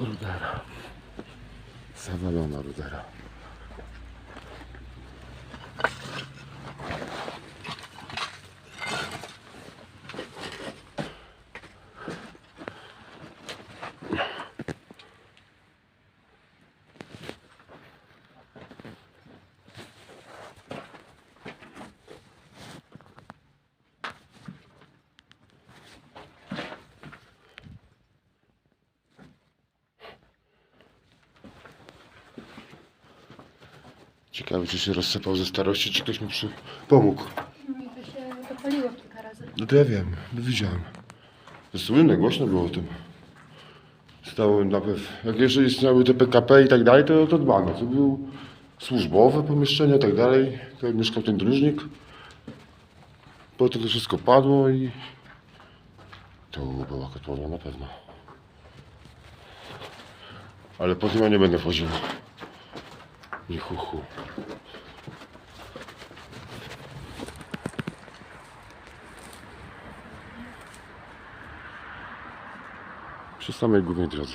Orada. Saman onları da. Ciekawe, czy się rozsypał ze starości, czy ktoś mi przy... pomógł. Mi to się dopaliło kilka razy. No to ja wiem, no widziałem. To słynne, głośno było o tym. Stało na pewno. Jak jeszcze istniały te PKP i tak dalej, to, to dbano. To był służbowe pomieszczenie i tak dalej. To mieszkał ten dróżnik. Potem to wszystko padło i to była kotłownia na pewno. Ale po tym ja nie będę wchodził. Nie hu, hu. Przy samej głównej drodze.